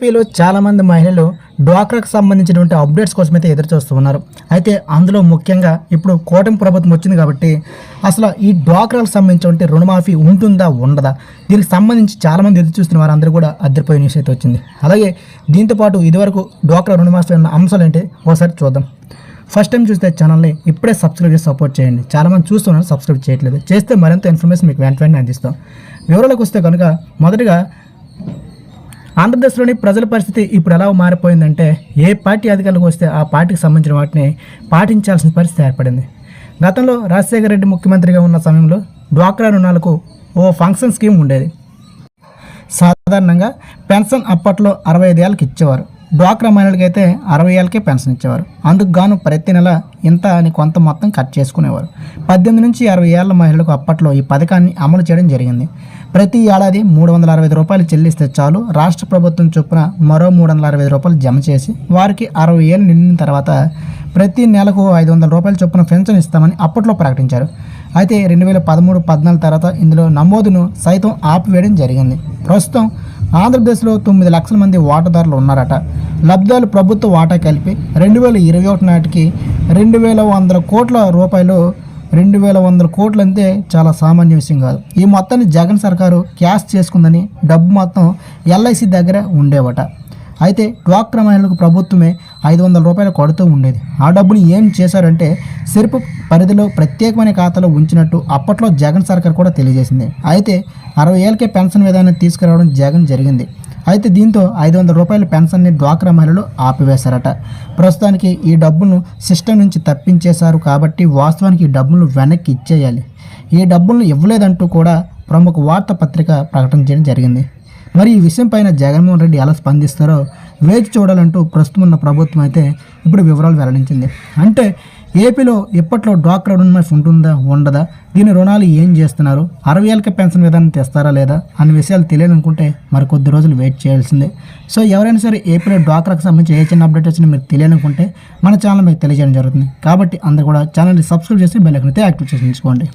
ఏపీలో చాలామంది మహిళలు డ్వాక్రాకు సంబంధించినటువంటి అప్డేట్స్ కోసం అయితే ఎదురు చూస్తూ ఉన్నారు. అయితే అందులో ముఖ్యంగా ఇప్పుడు కూటమి ప్రభుత్వం వచ్చింది కాబట్టి అసలు ఈ డ్వాక్రాలకు సంబంధించినటువంటి రుణమాఫీ ఉంటుందా ఉండదా? దీనికి సంబంధించి చాలామంది ఎదురు చూస్తున్న వారందరూ కూడా అద్దరిపోయే న్యూస్ అయితే వచ్చింది. అలాగే దీంతో పాటు ఇదివరకు డ్వాక్రా రుణమాఫీ ఉన్న అంశాలు ఏంటి? ఒకసారి చూద్దాం. ఫస్ట్ టైం చూస్తే ఛానల్ని ఇప్పుడే సబ్స్క్రైబ్ చేసి సపోర్ట్ చేయండి. చాలామంది చూస్తున్నారు సబ్స్క్రైబ్ చేయట్లేదు. చేస్తే మరింత ఇన్ఫర్మేషన్ మీకు వెంట వెంటనే అందిస్తాం. వివరాలకు వస్తే కనుక మొదటగా ఆంధ్రప్రదేశ్లోని ప్రజల పరిస్థితి ఇప్పుడు ఎలా మారిపోయిందంటే ఏ పార్టీ అధికారులకు వస్తే ఆ పార్టీకి సంబంధించిన వాటిని పాటించాల్సిన పరిస్థితి ఏర్పడింది. గతంలో రాజశేఖర రెడ్డి ముఖ్యమంత్రిగా ఉన్న సమయంలో డ్వాక్రా రుణాలకు ఓ ఫంక్షన్ స్కీమ్ ఉండేది. సాధారణంగా పెన్షన్ అప్పట్లో అరవై ఐదు ఏళ్ళకి ఇచ్చేవారు. డ్వాక్రా మహిళలకి అయితే అరవై ఏళ్ళకే పెన్షన్ ఇచ్చేవారు. అందుకు గాను ప్రతి నెల ఇంత అని కొంత మొత్తం కట్ చేసుకునేవారు. పద్దెనిమిది నుంచి అరవై ఏళ్ళ మహిళలకు అప్పట్లో ఈ పథకాన్ని అమలు చేయడం జరిగింది. ప్రతి ఏడాది మూడు వందల అరవై రూపాయలు చెల్లిస్తే చాలు. రాష్ట్ర ప్రభుత్వం చొప్పున మరో మూడు వందల అరవై ఐదు రూపాయలు జమ చేసి వారికి అరవై ఏళ్ళు నిండిన తర్వాత ప్రతి నెలకు ఐదు వందల రూపాయల చొప్పున పెన్షన్ ఇస్తామని అప్పట్లో ప్రకటించారు. అయితే రెండు వేల పదమూడు పద్నాలుగు తర్వాత ఇందులో నమోదును సైతం ఆపివేయడం జరిగింది. ప్రస్తుతం ఆంధ్రప్రదేశ్లో తొమ్మిది లక్షల మంది వాటాదారులు ఉన్నారట. లబ్ధాలు ప్రభుత్వ వాటా కలిపి రెండు వేల ఇరవై ఒకటి నాటికి రెండు వేల వందల కోట్ల రూపాయలు రెండు వేల వందల కోట్లు అంతే చాలా సామాన్య విషయం కాదు. ఈ మొత్తాన్ని జగన్ సర్కారు క్యాష్ చేసుకుందని డబ్బు మొత్తం ఎల్ఐసి దగ్గర ఉండేవట. అయితే డ్వాక్రా మహిళలకు ప్రభుత్వమే ఐదు వందల రూపాయలు కొడుతూ ఉండేది. ఆ డబ్బుని ఏం చేశారంటే సెరుపు పరిధిలో ప్రత్యేకమైన ఖాతాలో ఉంచినట్టు అప్పట్లో జగన్ సర్కార్ కూడా తెలియజేసింది. అయితే అరవై ఏళ్ళకే పెన్షన్ విధానం తీసుకురావడం జగన్ జరిగింది. అయితే దీంతో ఐదు వందల రూపాయల పెన్షన్ని డ్వాక్రా మహిళలు ఆపివేశారట. ప్రస్తుతానికి ఈ డబ్బును సిస్టమ్ నుంచి తప్పించేశారు కాబట్టి వాస్తవానికి ఈ డబ్బును వెనక్కి ఇచ్చేయాలి. ఈ డబ్బులను ఇవ్వలేదంటూ కూడా ప్రముఖ వార్తాపత్రిక ప్రకటించడం జరిగింది. మరి ఈ విషయం పైన జగన్మోహన్ రెడ్డి ఎలా స్పందిస్తారో వేచి చూడాలంటూ ప్రస్తుతం ఉన్న ప్రభుత్వం అయితే ఇప్పుడు వివరాలు వెల్లడించింది. అంటే ఏపీలో ఇప్పట్లో డ్వాక్రా రుణమాఫీ ఉంటుందా ఉండదా? దీని రుణాలు ఏం చేస్తున్నారు? అరవై ఏళ్ళకి పెన్షన్ విధానం తెస్తారా లేదా? అనే విషయాలు తెలియాలనుకుంటే మరి కొద్ది రోజులు వెయిట్ చేయాల్సిందే. సో ఎవరైనా సరే ఏపీలో డ్వాక్రాకి సంబంధించి ఏ చిన్న అప్డేట్ వచ్చినా మీరు తెలియాలనుకుంటే మన ఛానల్ మీకు తెలియజేయడం జరుగుతుంది. కాబట్టి అందరూ కూడా ఛానల్ని సబ్స్క్రైబ్ చేసి బెల్ అయితే యాక్టివ్ చేసి ఉంచుకోండి.